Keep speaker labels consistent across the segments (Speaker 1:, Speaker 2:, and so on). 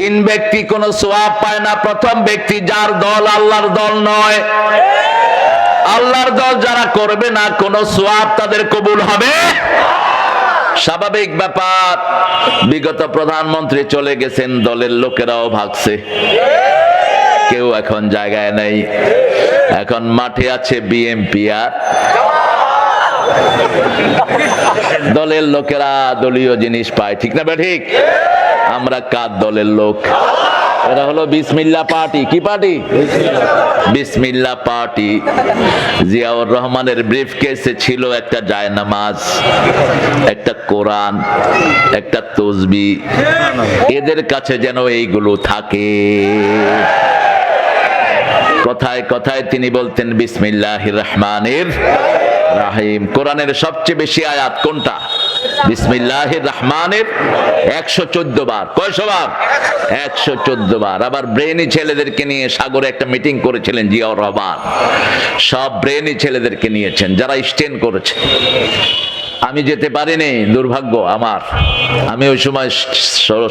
Speaker 1: তিন ব্যক্তি কোন সোয়াব পায় না, প্রথম ব্যক্তি যার দল আল্লাহর দল নয়। আল্লাহর দল যারা করবে না, কোন সোয়াব তাদের কবুল হবে স্বাভাবিক ব্যাপার, বিগত প্রধানমন্ত্রী চলে গেছেন, দলের লোকেরাও ভাগছে। কেউ এখন জায়গায় নেই। এখন মাঠে আছে বিএমপি আর। দলের লোকেরা দলীয় জিনিস পায়, ঠিক না ঠিক? আমরা কার দলের লোক? এরা হলো বিসমিল্লা পার্টি। কি পার্টি? বিসমিল্লা পার্টি। জিয়াউর রহমানের ব্রিফ কেসে ছিল একটা জায়নামাজ একটা কোরআন, একটা তসবি। এদের কাছে যেন এইগুলো থাকে। কথায় কথায় তিনি বলতেন বিসমিল্লাহ রহমানের রাহিম। কোরআনের সবচেয়ে বেশি আয়াত কোনটা? বিসমিল্লাহ রহমানের একশো চোদ্দ বার। কয়শো বার একশো চোদ্দ বার। আবার ব্রেনি ছেলেদেরকে নিয়ে সাগরে একটা মিটিং করেছিলেন জিয়াউর রহমান। সব ব্রেনি ছেলেদেরকে নিয়েছেন, যারা স্টেন করেছে। আমি যেতে পারিনি, দুর্ভাগ্য আমার। আমি ওই সময়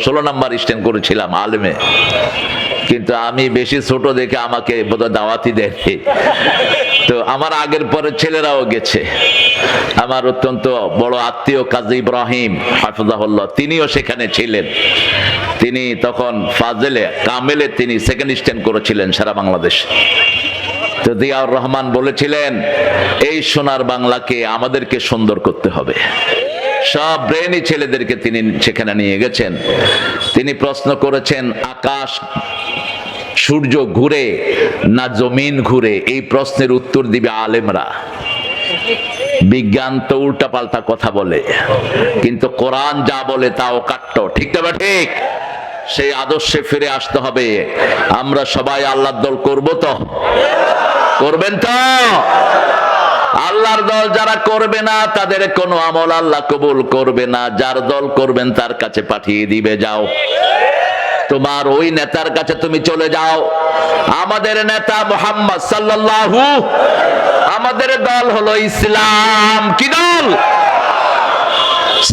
Speaker 1: ষোলো নাম্বার স্ট্যান্ড করেছিলাম, আলমে। কিন্তু আমি বেশি ছোট দেখে আমাকে বোধহয় দাওয়াতি দেয়নি। তো আমার আগের পরে ছেলেরাও গেছে। আমার অত্যন্ত বড় আত্মীয় কাজী ইব্রাহিম হাফিজাহুল্লাহ, তিনিও সেখানে ছিলেন। তিনি তখন ফাজেলে, কামেলে তিনি সেকেন্ড স্ট্যান্ড করেছিলেন সারা বাংলাদেশ। তো জিয়াউর রহমান বলেছিলেন, এই সোনার বাংলাকে আমাদেরকে সুন্দর করতে হবে। সব ব্রেনি ছেলেদেরকে তিনি সেখানে নিয়ে গেছেন। তিনি প্রশ্ন করেছেন, আকাশ সূর্য ঘুরে না জমিন ঘুরে? এই প্রশ্নের উত্তর দিবে আলেমরা। বিজ্ঞান তো উল্টা পাল্টা কথা বলে, কিন্তু কোরআন যা বলে তা অকাট্য ঠিক না ঠিক? সেই আদর্শে ফিরে আসতে হবে। আমরা সবাই আল্লাহর দল করব তো? করবেন তো? আল্লাহর দল যারা করবে না, তাদের কোনো আমল আল্লাহ কবুল করবে না। যার দল করবেন, তার কাছে পাঠিয়ে দিবে, যাও। তোমার ওই নেতার কাছে তুমি চলে যাও। আমাদের নেতা মোহাম্মদ সাল্লাল্লাহু, আমাদের দল হলো ইসলাম। কি দল?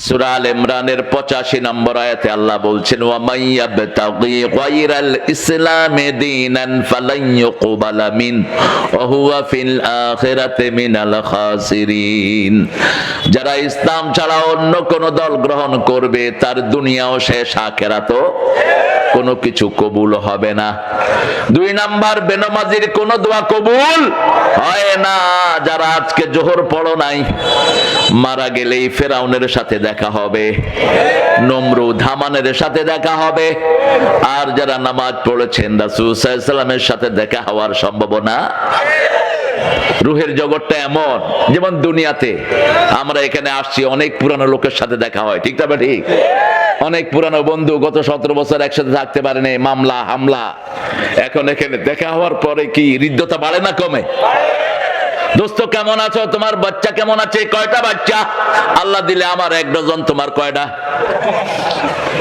Speaker 1: সূরা আল ইমরানের 85 নম্বর আয়াতে আল্লাহ বলছেন ইসলামে দীনান মিন, ওয়া হুয়া ফিল আখিরাতি মিনাল খাসিরিন। যারা ইসলাম ছাড়া অন্য কোন দল গ্রহণ করবে, তার দুনিয়াও শেষ, আখিরাতও কোনো কিছু কবুল হবে না। দুই নাম্বার, বেনমাজির কোন দোয়া কবুল হয় না। যারা আজকে জোহর পড়ো নাই, মারা গেলেই ফেরাউনের সাথে দেখা হবে নমরু ধামানের সাথে দেখা হবে। আর যারা নামাজ পড়েছেন রাসুলের সাথে দেখা হওয়ার সম্ভাবনা। রুহের জগৎটা এমন, যেমন দুনিয়াতে আমরা এখানে আসছি, অনেক পুরানো লোকের সাথে দেখা হয়, ঠিক তবে ঠিক? অনেক পুরানো বন্ধু গত সতেরো বছর একসাথে থাকতে পারেনি মামলা, হামলা। এখন এখানে দেখা হওয়ার পরে কি হৃদ্যতা বাড়ে না কমে? দোস্ত, কেমন আছো? তোমার বাচ্চা কেমন আছে? কয়টা বাচ্চা? আল্লাহ দিলে আমার এক ডজন, তোমার কয়টা?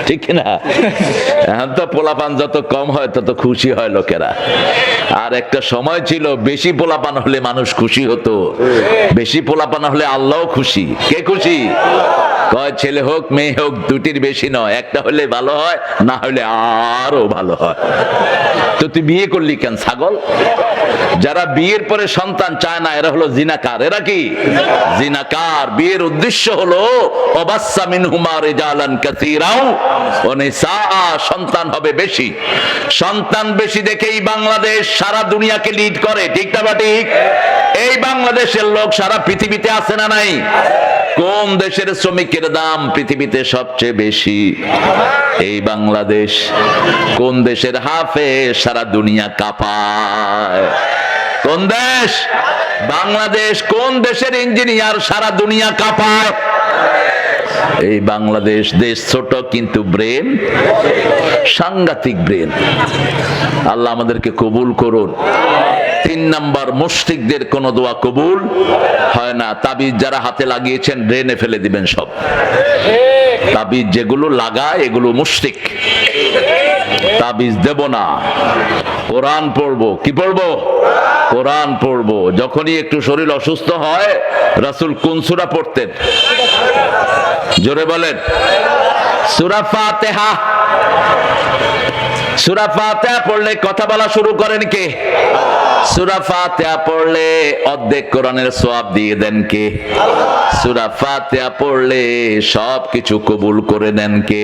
Speaker 1: ঠিক না? এখন তো পোলাপান যত কম হয়, তত খুশি হয় লোকেরা। আর একটা সময় ছিল, বেশি পোলাপান হলে মানুষ খুশি হতো। বেশি পোলাপান হলে আল্লাহ খুশি। কে খুশি? কয়, ছেলে হোক, মেয়ে হোক, দুটির বেশি নয়। একটা হলে ভালো হয়, না হলে আরও ভালো হয়। তো তুই বিয়ে করলি কেন, ছাগল? যারা বিয়ের পরে সন্তান চায় না, এরা হলো জিনাকার। এরা কি? জিনাকার। বিয়ের উদ্দেশ্য হলো অবাচ্চা মিনহুমা রিজালান কাসীরাও ও নিসাআ সন্তান হবে বেশি। সন্তান বেশি দেখেই বাংলাদেশ সারা দুনিয়াকে লিড করে। ঠিক না ঠিক? এই বাংলাদেশের লোক সারা পৃথিবীতে আছে না নাই? কোন দেশের শ্রমিকের দাম পৃথিবীতে সবচেয়ে বেশি? এই বাংলাদেশ কোন দেশের হাফে সারা দুনিয়া কাঁপায়? কোন দেশ? বাংলাদেশ কোন দেশের ইঞ্জিনিয়ার সারা দুনিয়া কাঁপায়? এই বাংলাদেশ দেশ ছোট কিন্তু ব্রেন, সাংঘাতিক ব্রেন। আল্লাহ আমাদেরকে কবুল করুন। তিন নাম্বার মুশরিকদের কোন দোয়া কবুল হয় না। তাবিজ যারা হাতে লাগিয়েছেন, ড্রেনে ফেলে দিবেন সব। তাবিজ যেগুলো লাগায়, এগুলো মুশরিক। তাবিজ দেব না। কোরআন পড়ব। কি পড়ব? কোরআন পড়ব। যখনই একটু শরীর অসুস্থ হয়, রাসূল কোন সূরা পড়তেন? জোরে বলেন। সূরা ফাতিহা। সূরা ফাতিহা পড়লে কথা বলা শুরু করেন কে? সুরা ফাতিহা পড়লে অর্ধেক কোরআনের সওয়াব দিয়ে দেন কে? সুরা ফাতিহা পড়লে সব কিছু কবুল করে নেন কে?